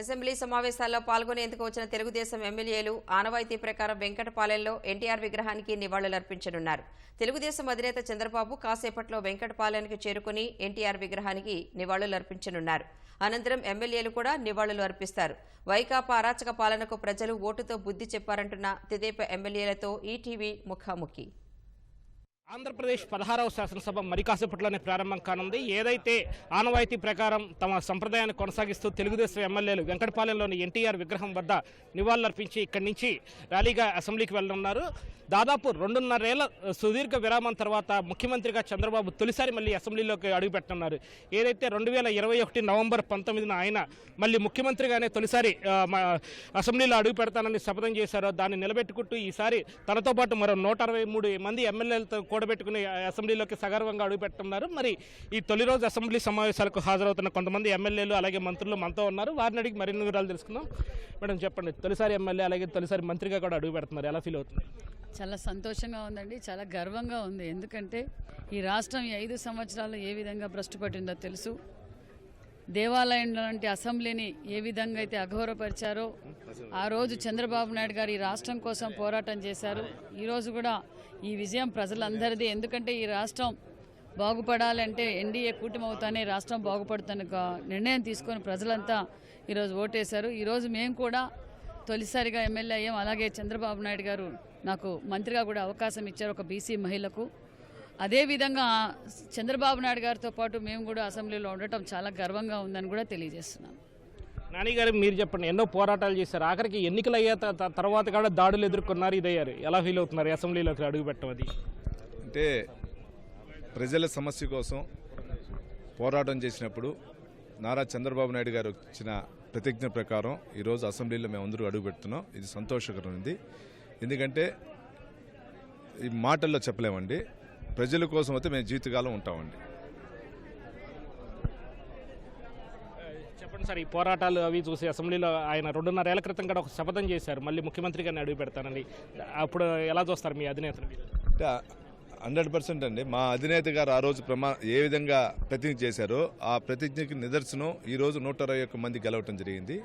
Assembly సమావేశాల్లో పాల్గొనేందుకు వచ్చిన తెలుగుదేశం ఎమ్మెల్యేలు ఆనవాయితీ ప్రకారం వెంకటపాలెంలో ఎన్టీఆర్ విగ్రహానికి నివాళులర్పించనున్నారు. తెలుగుదేశం అధినేత చంద్రబాబు కాసేపట్లో వెంకటపాలెంకి చేరుకుని ఎన్టీఆర్ విగ్రహానికి నివాళులర్పించనున్నారు. అనంతరం ఎమ్మెల్యేలు కూడా నివాళులు అర్పిస్తారు వైకాపా అరాచక పాలనకు ప్రజలు ఓటుతో బుద్ధి చెప్పారంటున్న తెదేపా ఎమ్మెల్యేలతో ఈటీవీ ముఖాముఖి. ఆంధ్రప్రదేశ్ పదహారవ శాసనసభ మరి కాసేపట్లోనే ప్రారంభం కానుంది. ఏదైతే ఆనవాయితీ ప్రకారం తమ సంప్రదాయాన్ని కొనసాగిస్తూ తెలుగుదేశం ఎమ్మెల్యేలు వెంకటపాలెంలోని ఎన్టీఆర్ విగ్రహం వద్ద నివాళులర్పించి ఇక్కడి నుంచి ర్యాలీగా అసెంబ్లీకి వెళ్ళనున్నారు దాదాపు రెండున్నరేళ్ళ సుదీర్ఘ విరామం తర్వాత ముఖ్యమంత్రిగా చంద్రబాబు తొలిసారి మళ్ళీ అసెంబ్లీలోకి అడుగుపెట్టనున్నారు. ఏదైతే రెండు వేల ఇరవై ఒకటి నవంబర్ పంతొమ్మిదిన ఆయన మళ్ళీ ముఖ్యమంత్రిగానే తొలిసారి అసెంబ్లీలో అడుగు పెడతానని శపథం చేశారో దాన్ని నిలబెట్టుకుంటూ ఈసారి తనతో పాటు మరో నూట అరవై మూడు మంది ఎమ్మెల్యేలతో కూడబెట్టుకుని అసెంబ్లీలోకి సగర్వంగా అడుగుపెట్టున్నారు మరి ఈ తొలి రోజు అసెంబ్లీ సమావేశాలకు హాజరవుతున్న కొంతమంది ఎమ్మెల్యేలు అలాగే మంత్రులు మనతో ఉన్నారు. వారిని అడిగి మరిన్ని వివరాలు తెలుసుకుందాం. మేడం చెప్పండి. తొలిసారి ఎమ్మెల్యే అలాగే తొలిసారి మంత్రిగా కూడా అడుగు పెడుతున్నారు. ఎలా ఫీల్ అవుతుంది చాలా సంతోషంగా ఉందండి. చాలా గర్వంగా ఉంది. ఎందుకంటే ఈ రాష్ట్రం ఈ ఐదు సంవత్సరాలు ఏ విధంగా భ్రష్టు పట్టిందో తెలుసు. దేవాలయం లాంటి అసెంబ్లీని ఏ విధంగా అయితే అఘోరపరిచారో ఆ రోజు చంద్రబాబు నాయుడు గారు ఈ రాష్ట్రం కోసం పోరాటం చేశారు. ఈరోజు కూడా ఈ విజయం ప్రజలందరిది. ఎందుకంటే ఈ రాష్ట్రం బాగుపడాలంటే ఎన్డీఏ కూటమి అవుతానే రాష్ట్రం బాగుపడుతున్న నిర్ణయం తీసుకొని ప్రజలంతా ఈరోజు ఓటేశారు. ఈరోజు మేము కూడా తొలిసారిగా ఎమ్మెల్యే అయ్యాం. అలాగే చంద్రబాబు నాయుడు గారు నాకు మంత్రిగా కూడా అవకాశం ఇచ్చారు ఒక బీసీ మహిళకు. అదేవిధంగా చంద్రబాబు నాయుడు గారితో పాటు మేము కూడా అసెంబ్లీలో ఉండటం చాలా గర్వంగా ఉందని కూడా తెలియజేస్తున్నాం. నాని గారు మీరు చెప్పండి ఎన్నో పోరాటాలు చేశారు. ఆఖరికి ఎన్నికలు అయ్యా తర్వాత కూడా దాడులు ఎదుర్కొన్నారు ఇదయ్యారు. ఎలా ఫీల్ అవుతున్నారు అసెంబ్లీలోకి అడుగు పెట్టడం అది? అంటే ప్రజల సమస్య కోసం పోరాటం చేసినప్పుడు నారా చంద్రబాబు నాయుడు గారు ఇచ్చిన ప్రతిజ్ఞ ప్రకారం ఈరోజు అసెంబ్లీలో మేము అందరూ అడుగు పెడుతున్నాం. ఇది సంతోషకరమైనది ఎందుకంటే ఈ మాటల్లో చెప్పలేమండి. ప్రజల కోసం అయితే మేము జీవితకాలం ఉంటామండి. చెప్పండి సార్ ఈ పోరాటాలు అవి చూసి అసెంబ్లీలో ఆయన రెండున్నరేళ్ళ క్రితం కూడా ఒక శపథం చేశారు. మళ్ళీ ముఖ్యమంత్రిగానే అడుగు పెడతానని. అప్పుడు ఎలా చూస్తారు మీ అధినేతను అంటే హండ్రెడ్ పర్సెంట్ అండి. మా అధినేత గారు ఆ రోజు ప్రమా ఏ విధంగా ప్రతిజ్ఞ చేశారో ఆ ప్రతిజ్ఞకి నిదర్శనం ఈ రోజు నూట అరవై ఒక్క మంది గెలవటం జరిగింది.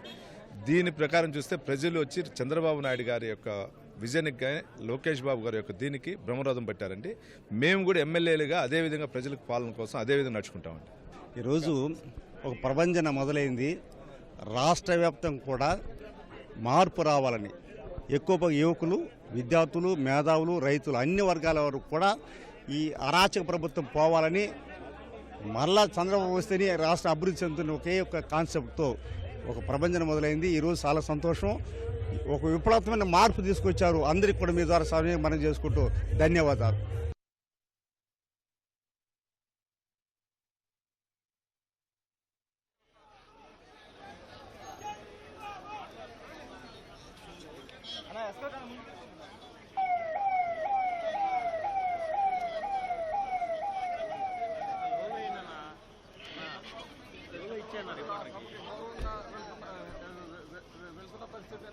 దీని ప్రకారం చూస్తే ప్రజలు వచ్చి చంద్రబాబు నాయుడు గారి యొక్క విజయానికి లోకేష్ బాబు గారి యొక్క దీనికి బ్రహ్మరథం పెట్టారండి. మేము కూడా ఎమ్మెల్యేలుగా అదే విధంగా ప్రజలకు పాలన కోసం అదే విధంగా నడుచుకుంటామండి. ఈరోజు ఒక ప్రభంజన మొదలైంది. రాష్ట్ర వ్యాప్తం కూడా మార్పు రావాలని. ఎక్కువ యువకులు విద్యార్థులు మేధావులు రైతులు అన్ని వర్గాల వారు కూడా ఈ అరాచక ప్రభుత్వం పోవాలని మరలా చంద్రబాబు వస్తేనే రాష్ట్ర అభివృద్ధి చెందుతున్న ఒకే ఒక కాన్సెప్ట్తో ఒక ప్రభంజన మొదలైంది. ఈరోజు చాలా సంతోషం. ఒక విప్లవమైన మార్పు తీసుకొచ్చారు అందరికి కూడా మీ ద్వారా సమయం మనం చేసుకుంటూ ధన్యవాదాలు ఇచ్చాను ఉన్న పరిస్థితి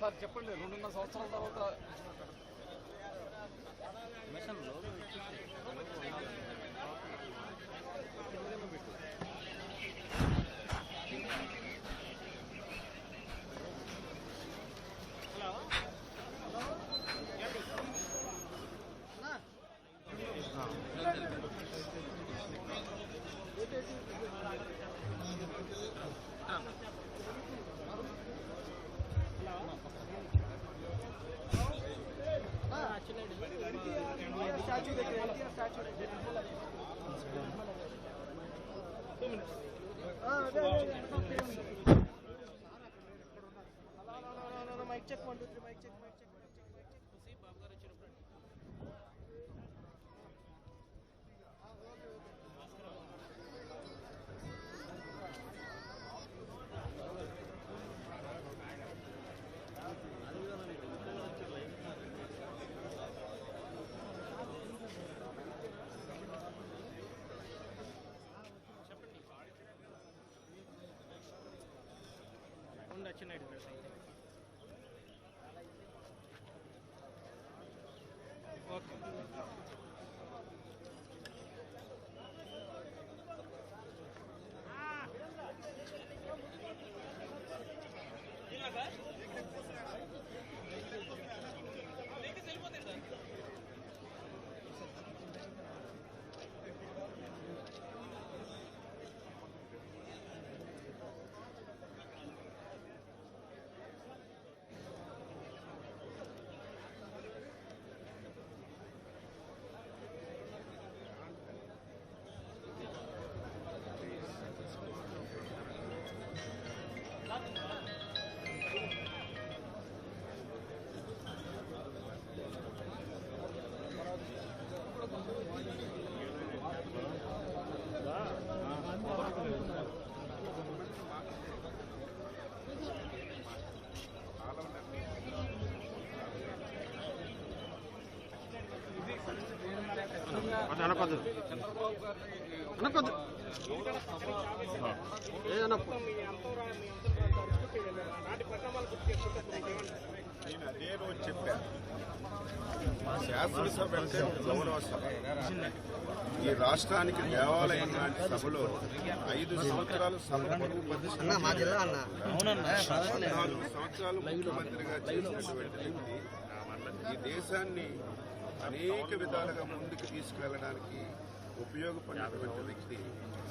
సార్ చెప్పండి రెండున్నర సంవత్సరాల తర్వాత మిషన్లో ಸ್ಟ್ಯಾಚ್ಯೂ ಇದೆ ಸ್ಟ್ಯಾಚ್ಯೂ ಇದೆ ಮೈಕ್ ಚೆಕ್ ಮಾಡಿ ಮೈಕ್ ಚೆಕ್ ಮಾಡಿ ದಕ್ಷಿಣ ಹಿಡಿದ್ಬಿಡ್ರಿ ಓಕೆ అనకొద్దు అనకొద్దు శాసనసభ అంటే ఒక గౌరవ సభ ఈ రాష్ట్రానికి దేవాలయం లాంటి సభలో ఐదు సంవత్సరాలు సభ సంవత్సరాలు ముఖ్యమంత్రిగా చేసినటువంటి ఈ దేశాన్ని అనేక విధాలుగా ముందుకు తీసుకువెళ్ళడానికి ఉపయోగపడినటువంటి వ్యక్తి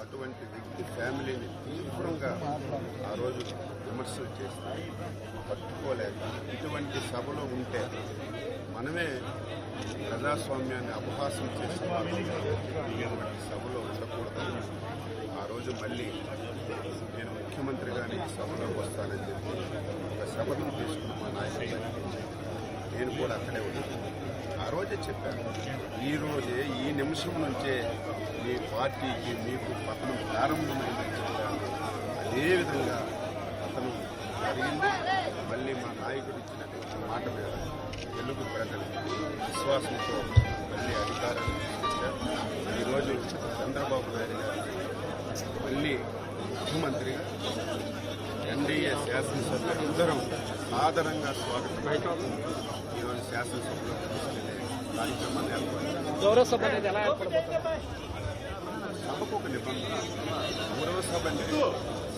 అటువంటి వ్యక్తి ఫ్యామిలీని తీవ్రంగా ఆ రోజు విమర్శలు చేస్తారు పట్టుకోలేక ఇటువంటి సభలో ఉంటే మనమే ప్రజాస్వామ్యాన్ని అపహాసం చేసే ఇటువంటి సభలో ఉండకూడదు. ఆ రోజు మళ్ళీ నేను ముఖ్యమంత్రిగానే ఈ సభలోకి వస్తానని చెప్పి ఒక శపథం తీసుకున్న మా నాయకుడు నేను కూడా అక్కడే ఉన్నాను. రోజే చెప్పాను. ఈ రోజే ఈ నిమిషం నుంచే మీ పార్టీకి మీకు పతనం ప్రారంభమైందని చెప్పాను. అదేవిధంగా అతను జరిగింది. మళ్ళీ మా నాయకుడు ఇచ్చినటువంటి మాట మీద తెలుగు ప్రజలు విశ్వాసంతో మళ్ళీ అధికారాన్ని తీసుకొచ్చారు. ఈరోజు చంద్రబాబు నాయుడు గారు మళ్ళీ ముఖ్యమంత్రిగా ఎన్డీఏ శాసనసభ్యులు అందరం స్వాగతం. ఈరోజు శాసనసభలో తీసుకెళ్ళే కార్యక్రమాన్ని అనేది ఎలా ఏర్పడబోతుంది? సభకు ఒక నిబంధన. గౌరవ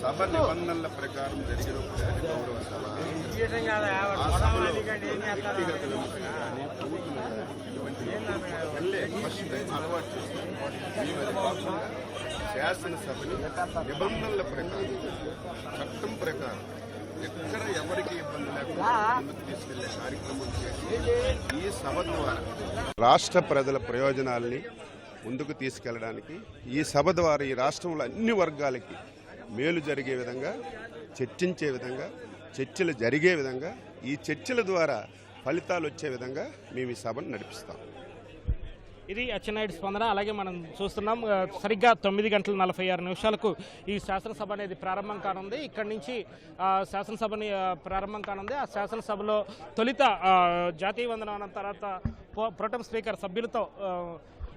సభ నిబంధనల ప్రకారం జరిగిన గౌరవ సభ వ్యక్తిగత అలవాటు శాసనసభని నిబంధనల ప్రకారం చట్టం ప్రకారం ఎక్కడ ఎవరికి ఇబ్బంది లేకుండా ముందుకు తీసుకెళ్ళే కార్యక్రమం చేసి ఈ సభ ద్వారా రాష్ట్ర ప్రజల ప్రయోజనాల్ని ముందుకు తీసుకెళ్ళడానికి ఈ సభ ద్వారా ఈ రాష్ట్రంలో అన్ని వర్గాలకి మేలు జరిగే విధంగా చర్చించే విధంగా చర్చలు జరిగే విధంగా ఈ చర్చల ద్వారా ఫలితాలు వచ్చే విధంగా మేము ఈ సభను నడిపిస్తాం. ఇది అచ్చెన్నాయుడు స్పందన. అలాగే మనం చూస్తున్నాం సరిగ్గా తొమ్మిది గంటల నలభై ఆరు నిమిషాలకు ఈ శాసనసభ అనేది ప్రారంభం కానుంది. ఇక్కడి నుంచి శాసనసభని ప్రారంభం కానుంది. ఆ శాసనసభలో తొలిత జాతీయ వందనం తర్వాత ప్రో- ప్రోటం స్పీకర్ సభ్యులతో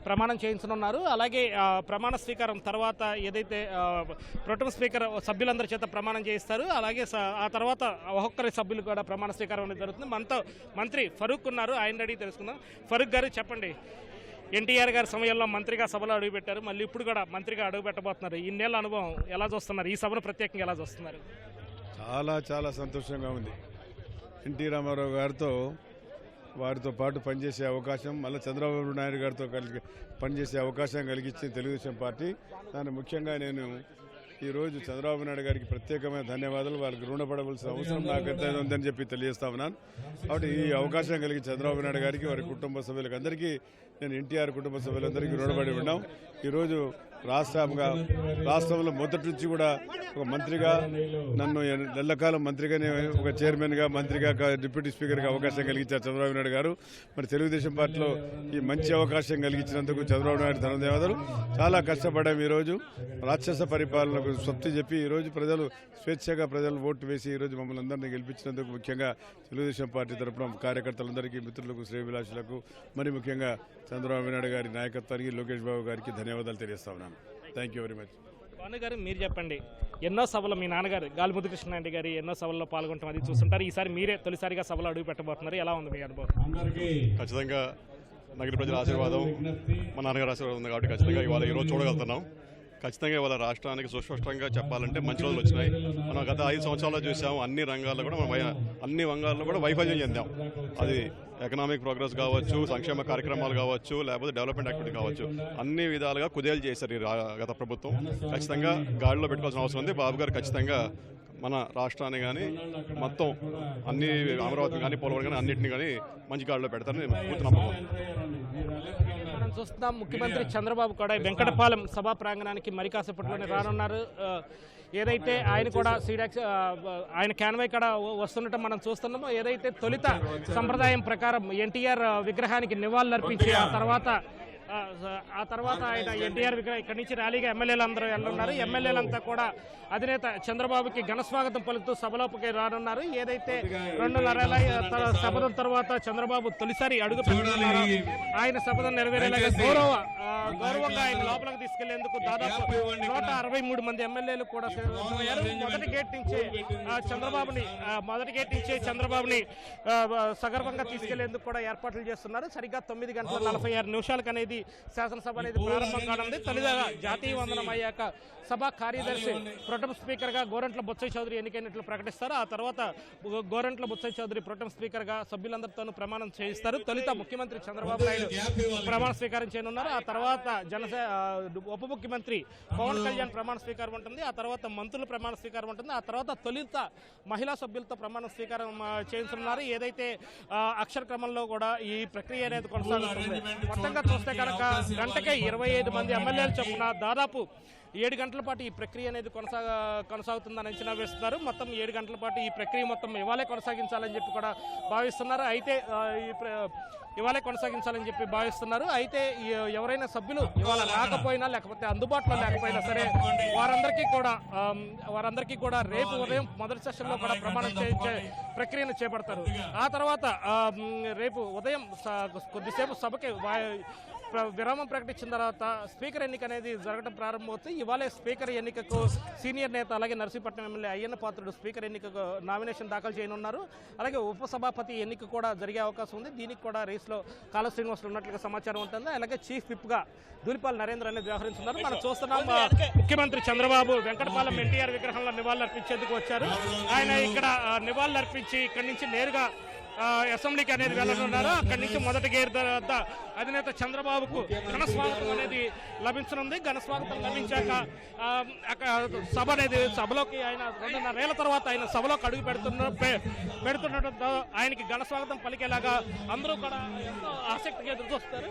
ప్రమాణం చేయించనున్నారు. అలాగే ప్రమాణ స్వీకారం తర్వాత ఏదైతే ఆ, ప్రోటం స్పీకర్ సభ్యులందరి చేత ప్రమాణం చేయిస్తారు అలాగే ఆ తర్వాత ఒక్కొక్కరి సభ్యులు కూడా ప్రమాణ స్వీకారం అనేది జరుగుతుంది. మనతో మంత్రి ఫరూక్ ఉన్నారు. ఆయన అడిగి తెలుసుకుందాం. ఫరూక్ గారు చెప్పండి. ఎన్టీఆర్ గారి సమయంలో మంత్రిగా సభలో అడుగుపెట్టారు. మళ్ళీ ఇప్పుడు కూడా మంత్రిగా అడుగుపెట్టబోతున్నారు ఇన్నేళ్ళ అనుభవం ఎలా చూస్తున్నారు? ఈ సభను ప్రత్యేకంగా ఎలా చూస్తున్నారు? చాలా చాలా సంతోషంగా ఉంది. ఎన్టీ రామారావు గారితో వారితో పాటు పనిచేసే అవకాశం మళ్ళీ చంద్రబాబు నాయుడు గారితో కలిగి పనిచేసే అవకాశం కలిగించింది తెలుగుదేశం పార్టీ. దాన్ని ముఖ్యంగా నేను ఈరోజు చంద్రబాబు నాయుడు గారికి ప్రత్యేకమైన ధన్యవాదాలు. వాళ్ళకి రుణపడవలసిన అవసరం నాకు ఎంత ఉందని చెప్పి తెలియజేస్తా ఉన్నాను. కాబట్టి ఈ అవకాశం కలిగి చంద్రబాబు నాయుడు గారికి వారి కుటుంబ సభ్యులకు అందరికీ నేను ఎన్టీఆర్ కుటుంబ సభ్యులందరికీ రుణపడి ఉన్నాం. ఈరోజు రాష్ట్రంగా రాష్ట్రంలో మొదటి నుంచి కూడా ఒక మంత్రిగా నన్ను నెల్లకాలం మంత్రిగానే ఒక చైర్మన్గా మంత్రిగా డిప్యూటీ స్పీకర్గా అవకాశం కలిగించారు చంద్రబాబు నాయుడు గారు. మరి తెలుగుదేశం పార్టీలో ఈ మంచి అవకాశం కలిగించినందుకు చంద్రబాబు నాయుడు ధన్యవాదాలు. చాలా కష్టపడ్డాము ఈరోజు. రాక్షస పరిపాలనకు స్వప్తి చెప్పి ఈరోజు ప్రజలు స్వేచ్ఛగా ప్రజలు ఓటు వేసి ఈరోజు మమ్మల్ని అందరినీ గెలిపించినందుకు ముఖ్యంగా తెలుగుదేశం పార్టీ తరఫున కార్యకర్తలందరికీ మిత్రులకు శ్రేయభిలాషులకు మరి ముఖ్యంగా చంద్రబాబు నాయుడు గారి నాయకత్వానికి లోకేష్ బాబు గారికి ధన్యవాదాలు తెలియజేస్తా ఉన్నాను. థ్యాంక్ యూ వెరీ మచ్ గారు మీరు చెప్పండి. ఎన్నో సభలు మీ నాన్నగారు గాలిముద్దు కృష్ణారెడ్డి గారి ఎన్నో సభల్లో పాల్గొంటాం అది చూస్తుంటారు. ఈసారి మీరే తొలిసారిగా సభలో అడుగు పెట్టబోతున్నారు. ఎలా ఉంది మీ అనుభవం? ఖచ్చితంగా నగర ప్రజల ఆశీర్వాదం మా నాన్నగారి ఆశీర్వాదం ఉంది కాబట్టి ఖచ్చితంగా ఇవాళ ఈరోజు చూడగలుగుతున్నాం. ఖచ్చితంగా ఇవాళ రాష్ట్రానికి సుస్పష్టంగా చెప్పాలంటే మంచి రోజులు వచ్చినాయి. మనం గత ఐదు సంవత్సరాల్లో చూసాం అన్ని రంగాల్లో కూడా మనం వై- అన్ని రంగాల్లో కూడా వైఫల్యం చెందాం. అది ఎకనామిక్ ప్రోగ్రెస్ కావచ్చు సంక్షేమ కార్యక్రమాలు కావచ్చు లేకపోతే డెవలప్మెంట్ యాక్టివిటీ కావచ్చు అన్ని విధాలుగా కుదేలు చేశారు ఈ గత ప్రభుత్వం. ఖచ్చితంగా గాడిలో పెట్టుకోవాల్సిన అవసరం ఉంది. బాబు గారు ఖచ్చితంగా మన రాష్ట్రాన్ని కానీ మొత్తం అన్ని అమరావతిని కానీ పోలవరం కానీ అన్నింటినీ కానీ మంచి గాడిలో పెడతారని నేను పూర్తి నమ్మకం మనం చూస్తున్నాం ముఖ్యమంత్రి చంద్రబాబు కూడా వెంకటపాలెం సభా ప్రాంగణానికి మరికాసేపట్లోనే రానున్నారు ఏదైతే ఆయన కూడా సీడాక్స్ ఆయన క్యాన్వై కూడా వస్తుండటం మనం చూస్తున్నామో ఏదైతే తొలిత సంప్రదాయం ప్రకారం ఎన్టీఆర్ విగ్రహానికి నివాళులర్పించి ఆ తర్వాత ఆ, తర్వాత ఆయన ఎన్టీఆర్ విగ్రహం ఇక్కడి నుంచి ర్యాలీగా ఎమ్మెల్యేలు అందరూ వెళ్ళున్నారు ఎమ్మెల్యేలంతా కూడా అధినేత చంద్రబాబుకి ఘన స్వాగతం పలుకుతూ సభలోకి రానున్నారు. ఏదైతే త- శపథం తర్వాత చంద్రబాబు తొలిసారి అడుగు ఆయన శపథం నెరవేరేలాగా గౌరవ గౌరవంగా ఆయన లోపలికి తీసుకెళ్ళేందుకు దాదాపు నూట అరవై మూడు మంది ఎమ్మెల్యేలు కూడా మొదటి గేట్ నుంచి ఆ, చంద్రబాబుని మొదటి గేట్ నుంచి చంద్రబాబుని సగర్వంగా తీసుకెళ్ళేందుకు కూడా ఏర్పాట్లు చేస్తున్నారు. సరిగ్గా తొమ్మిది గంటల నలభై ఆరు నిమిషాలకు అనేది శాసనసభ అనేది ప్రారంభం కానుంది. తొలిదగా జాతీయ వందనం అయ్యాక సభ కార్యదర్శి ప్రొటం స్పీకర్గా గోరంట్ల బొత్స చౌదరి ఎన్నికైనట్లు ప్రకటిస్తారు. ఆ తర్వాత గోరంట్ల బొత్స చౌదరి ప్రొటం స్పీకర్గా సభ్యులందరితోనూ ప్రమాణం చేయిస్తారు. తొలుత ముఖ్యమంత్రి చంద్రబాబు నాయుడు ప్రమాణ స్వీకారం చేయనున్నారు. ఆ తర్వాత జనసే ఉప ముఖ్యమంత్రి పవన్ కళ్యాణ్ ప్రమాణ స్వీకారం ఉంటుంది. ఆ తర్వాత మంత్రుల ప్రమాణ స్వీకారం ఉంటుంది. ఆ తర్వాత తొలుత మహిళా సభ్యులతో ప్రమాణ స్వీకారం చేయించనున్నారు. ఏదైతే అక్షర క్రమంలో కూడా ఈ ప్రక్రియ అనేది కొనసాగుతుంది. మొత్తంగా చూస్తే కనుక గంటకే ఇరవై ఐదు మంది ఎమ్మెల్యేలు చొప్పున దాదాపు ఏడు గంటల పాటు ఈ ప్రక్రియ అనేది కొనసాగ కొనసాగుతుందని అంచనా వేస్తున్నారు. మొత్తం ఏడు గంటల పాటు ఈ ప్రక్రియ మొత్తం ఇవాళే కొనసాగించాలని చెప్పి కూడా భావిస్తున్నారు. అయితే ఈ ప్ర- ఇవాళే కొనసాగించాలని చెప్పి భావిస్తున్నారు. అయితే ఎవరైనా సభ్యులు ఇవాళ రాకపోయినా లేకపోతే అందుబాటులో లేకపోయినా సరే వారందరికీ కూడా వారందరికీ కూడా రేపు ఉదయం మొదటి సెషన్లో కూడా ప్రమాణం చేయించే ప్రక్రియను చేపడతారు. ఆ తర్వాత రేపు ఉదయం కొద్దిసేపు సభకి విరామం ప్రకటించిన తర్వాత స్పీకర్ ఎన్నిక అనేది జరగడం ప్రారంభమవుతుంది. ఇవాళ స్పీకర్ ఎన్నికకు సీనియర్ నేత అలాగే నర్సీపట్నం ఎమ్మెల్యే అయ్యన్న పాత్రుడు స్పీకర్ ఎన్నికకు నామినేషన్ దాఖలు చేయనున్నారు. అలాగే ఉపసభాపతి ఎన్నిక కూడా జరిగే అవకాశం ఉంది. దీనికి కూడా రేసులో కాల శ్రీనివాసులు ఉన్నట్లుగా సమాచారం ఉంటుంది. అలాగే చీఫ్ విప్గా దూలిపాల్ నరేంద్ర అనేది వ్యవహరిస్తున్నారు మనం చూస్తున్నాం ముఖ్యమంత్రి చంద్రబాబు వెంకటపాలెం ఎన్టీఆర్ విగ్రహంలో నివాళులు అర్పించేందుకు వచ్చారు. ఆయన ఇక్కడ నివాళులు అర్పించి ఇక్కడి నుంచి నేరుగా అసెంబ్లీకి అనేది వెళ్ళనున్నారు? అక్కడి నుంచి మొదటి గేర్ వద్ద అధినేత చంద్రబాబుకు ఘన స్వాగతం అనేది లభించనుంది. ఘన స్వాగతం లభించాక అక్కడ సభ అనేది సభలోకి ఆయన రెండున్నరేళ్ళ తర్వాత ఆయన సభలోకి అడుగు పెడుతున్న పె- పెడుతుండటంతో ఆయనకి ఘన స్వాగతం పలికేలాగా అందరూ కూడా ఎంతో ఆసక్తిగా ఎదురు చూస్తారు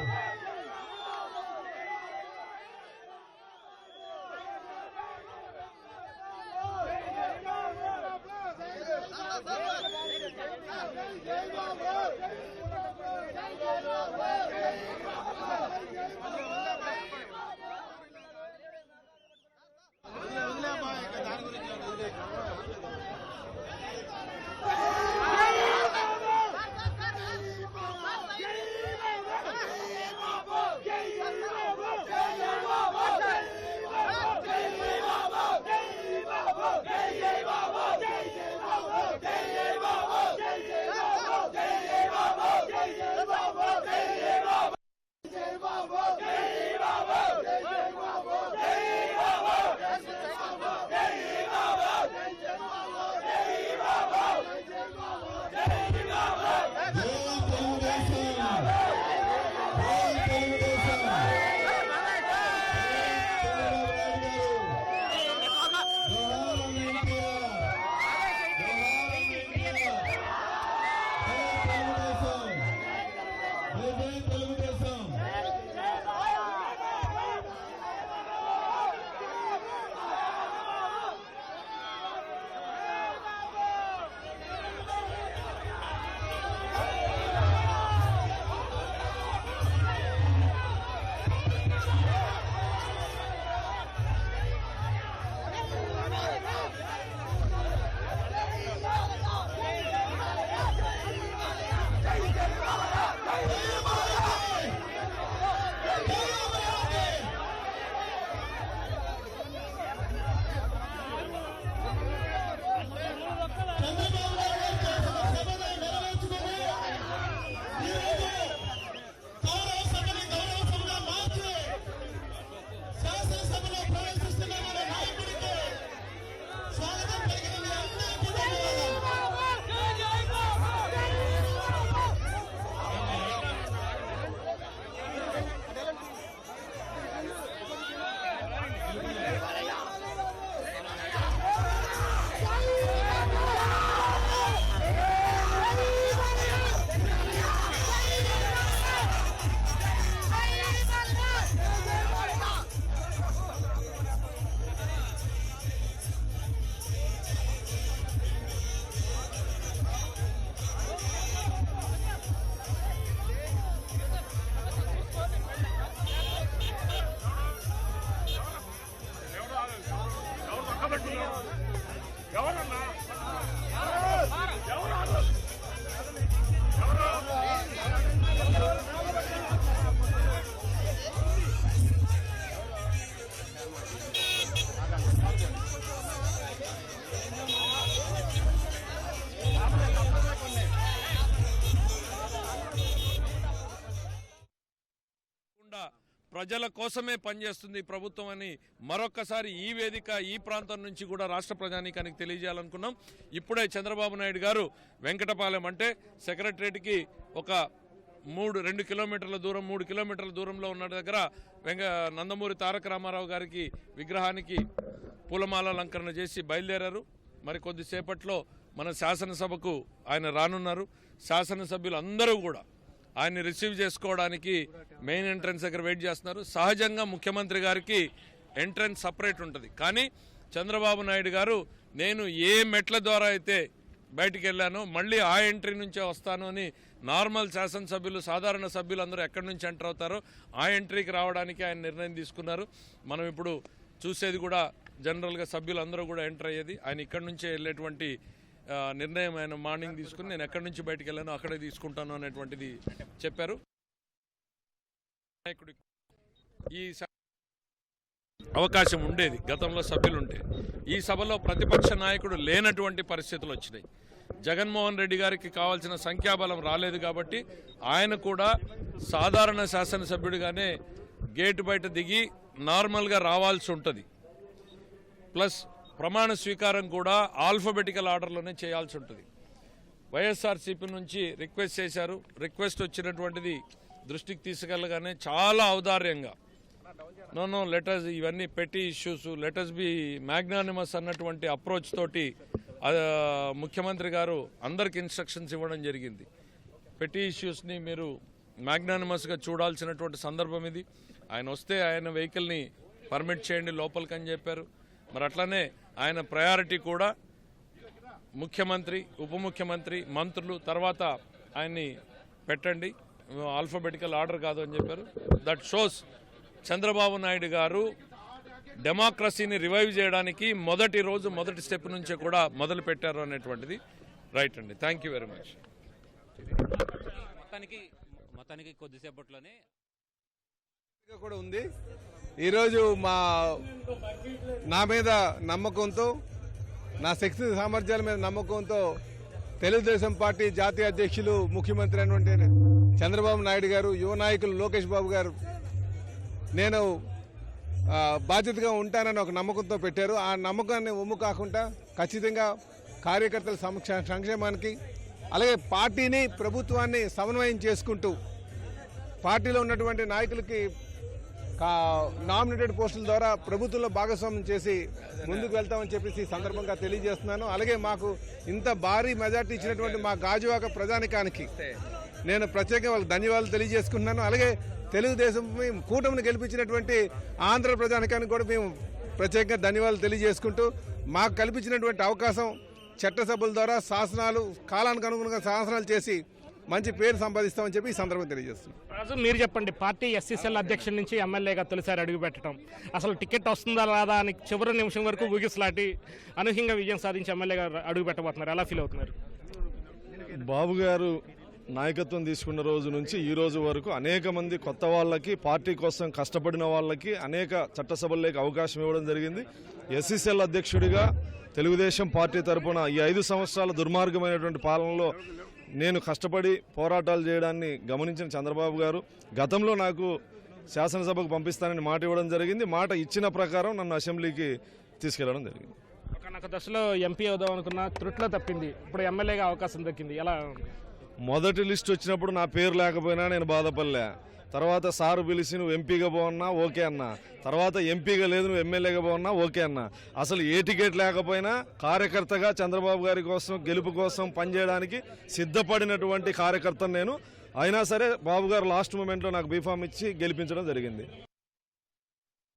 ఆ, ప్రజల కోసమే పనిచేస్తుంది ప్రభుత్వం అని మరొకసారి ఈ వేదిక ఈ ప్రాంతం నుంచి కూడా రాష్ట్ర ప్రజానీకానికి తెలియజేయాలనుకున్నాం. ఇప్పుడే చంద్రబాబు నాయుడు గారు వెంకటపాలెం అంటే సెక్రటరేట్కి ఒక మూడు రెండు కిలోమీటర్ల దూరం మూడు కిలోమీటర్ల దూరంలో ఉన్న దగ్గర వెంక నందమూరి తారక రామారావు గారికి విగ్రహానికి పూలమాల అలంకరణ చేసి బయలుదేరారు. మరి కొద్దిసేపట్లో మన శాసనసభకు ఆయన రానున్నారు. శాసనసభ్యులందరూ కూడా ఆయన్ని రిసీవ్ చేసుకోవడానికి మెయిన్ ఎంట్రన్స్ దగ్గర వెయిట్ చేస్తున్నారు. సహజంగా ముఖ్యమంత్రి గారికి ఎంట్రన్స్ సపరేట్ ఉంటుంది. కానీ చంద్రబాబు నాయుడు గారు నేను ఏ మెట్ల ద్వారా అయితే బయటికి వెళ్ళానో మళ్ళీ ఆ ఎంట్రీ నుంచే వస్తాను అని నార్మల్ శాసనసభ్యులు సాధారణ సభ్యులు అందరూ ఎక్కడి నుంచి ఎంటర్ అవుతారో ఆ ఎంట్రీకి రావడానికి ఆయన నిర్ణయం తీసుకున్నారు. మనం ఇప్పుడు చూసేది కూడా జనరల్గా సభ్యులు అందరూ కూడా ఎంటర్ అయ్యేది. ఆయన ఇక్కడి నుంచే వెళ్ళేటువంటి నిర్ణయం ఆయన మార్నింగ్ తీసుకుని నేను ఎక్కడి నుంచి బయటకు వెళ్ళానో అక్కడే తీసుకుంటాను అనేటువంటిది చెప్పారు. నాయకుడి ఈ స- అవకాశం ఉండేది గతంలో సభ్యులుంటే ఈ సభలో ప్రతిపక్ష నాయకుడు లేనటువంటి పరిస్థితులు వచ్చినాయి. జగన్మోహన్ రెడ్డి గారికి కావాల్సిన సంఖ్యాబలం రాలేదు కాబట్టి ఆయన కూడా సాధారణ శాసనసభ్యుడిగానే గేటు బయట దిగి నార్మల్గా రావాల్సి ఉంటుంది. ప్లస్ ప్రమాణ స్వీకారం కూడా ఆల్ఫబెటికల్ ఆర్డర్లోనే చేయాల్సి ఉంటుంది. వైఎస్ఆర్సీపీ నుంచి రిక్వెస్ట్ చేశారు. రిక్వెస్ట్ వచ్చినటువంటిది దృష్టికి తీసుకెళ్ళగానే చాలా ఔదార్యంగా నో నో లెటర్స్ ఇవన్నీ పెట్టి ఇష్యూస్ లెటర్స్ బి మ్యాగ్నానిమస్ అన్నటువంటి అప్రోచ్ తోటి ముఖ్యమంత్రి గారు అందరికి ఇన్స్ట్రక్షన్స్ ఇవ్వడం జరిగింది. పెట్టి ఇష్యూస్ని మీరు మ్యాగ్నానిమస్గా చూడాల్సినటువంటి సందర్భం ఇది. ఆయన వస్తే ఆయన వెహికల్ని పర్మిట్ చేయండి లోపలికని చెప్పారు. మరి అట్లనే ఆయన ప్రయారిటీ కూడా ముఖ్యమంత్రి ఉప ముఖ్యమంత్రి మంత్రులు తర్వాత ఆయన్ని పెట్టండి. ఆల్ఫాబెటికల్ ఆర్డర్ కాదు అని చెప్పారు. దట్ షోస్ చంద్రబాబు నాయుడు గారు డెమోక్రసీని రివైవ్ చేయడానికి మొదటి రోజు మొదటి స్టెప్ నుంచే కూడా మొదలు పెట్టారు అనేటువంటిది రైట్ అండి. థ్యాంక్ యూ వెరీ మచ్ మొత్తానికి మొత్తానికి కొద్దిసేపట్లోనే కూడా ఉంది. ఈరోజు మా నా మీద నమ్మకంతో నా శక్తి సామర్థ్యాల మీద నమ్మకంతో తెలుగుదేశం పార్టీ జాతీయ అధ్యక్షులు ముఖ్యమంత్రి అయినటువంటి చంద్రబాబు నాయుడు గారు యువ నాయకులు లోకేష్ బాబు గారు నేను బాధ్యతగా ఉంటానని ఒక నమ్మకంతో పెట్టారు. ఆ నమ్మకాన్ని ఒమ్ము కాకుండా ఖచ్చితంగా కార్యకర్తల సమక్ష సంక్షేమానికి అలాగే పార్టీని ప్రభుత్వాన్ని సమన్వయం చేసుకుంటూ పార్టీలో ఉన్నటువంటి నాయకులకి నామినేటెడ్ పోస్టుల ద్వారా ప్రభుత్వంలో భాగస్వామ్యం చేసి ముందుకు వెళ్తామని చెప్పేసి సందర్భంగా తెలియజేస్తున్నాను. అలాగే మాకు ఇంత భారీ మెజార్టీ ఇచ్చినటువంటి మా గాజువాక ప్రజానికానికి నేను ప్రత్యేకంగా వాళ్ళకి ధన్యవాదాలు తెలియజేసుకుంటున్నాను. అలాగే తెలుగుదేశం మేము కూటమిని గెలిపించినటువంటి ఆంధ్ర ప్రజానికానికి కూడా మేము ప్రత్యేకంగా ధన్యవాదాలు తెలియజేసుకుంటూ మాకు కల్పించినటువంటి అవకాశం చట్టసభల ద్వారా శాసనాలు కాలానికి అనుగుణంగా శాసనాలు చేసి మంచి పేరు సంపాదిస్తామని చెప్పి ఈ సందర్భంగా తెలియజేస్తున్నాం. రాజు మీరు చెప్పండి పార్టీ ఎస్సీసీఎల్ అధ్యక్షుడి నుంచి ఎమ్మెల్యేగా తొలిసారి అడుగు పెట్టడం. అసలు టికెట్ వస్తుందా రాదా అని చివరి నిమిషం వరకు ఊగిసలాటి అనూహ్యంగా విజయం సాధించి ఎమ్మెల్యేగా అడుగు పెట్టబోతున్నారు. ఎలా ఫీల్ అవుతున్నారు? బాబు గారు నాయకత్వం తీసుకున్న రోజు నుంచి ఈ రోజు వరకు అనేక మంది కొత్త వాళ్ళకి పార్టీ కోసం కష్టపడిన వాళ్ళకి అనేక చట్టసభల్లోకి అవకాశం ఇవ్వడం జరిగింది. ఎస్సీసీఎల్ అధ్యక్షుడిగా తెలుగుదేశం పార్టీ తరపున ఈ ఐదు సంవత్సరాల దుర్మార్గమైనటువంటి పాలనలో నేను కష్టపడి పోరాటాలు చేయడాన్ని గమనించిన చంద్రబాబు గారు గతంలో నాకు శాసనసభకు పంపిస్తానని మాట ఇవ్వడం జరిగింది. మాట ఇచ్చిన ప్రకారం నన్ను అసెంబ్లీకి తీసుకెళ్ళడం జరిగింది. ఒకనొక దశలో ఎంపీ అవుదాం అనుకున్న త్రుట్లో తప్పింది. ఇప్పుడు ఎమ్మెల్యేగా అవకాశం దక్కింది. ఎలా మొదటి లిస్ట్ వచ్చినప్పుడు నా పేరు లేకపోయినా నేను బాధపడలే. తర్వాత సారు పిలిచి నువ్వు ఎంపీగా పోన్నా ఓకే అన్న. తర్వాత ఎంపీగా లేదు నువ్వు ఎమ్మెల్యేగా పోన్నా ఓకే అన్న. అసలు ఏ టికెట్ లేకపోయినా కార్యకర్తగా చంద్రబాబు గారి కోసం గెలుపు కోసం పనిచేయడానికి సిద్ధపడినటువంటి కార్యకర్తను నేను. అయినా సరే బాబు గారు లాస్ట్ మూమెంట్లో నాకు బీఫామ్ ఇచ్చి గెలిపించడం జరిగింది.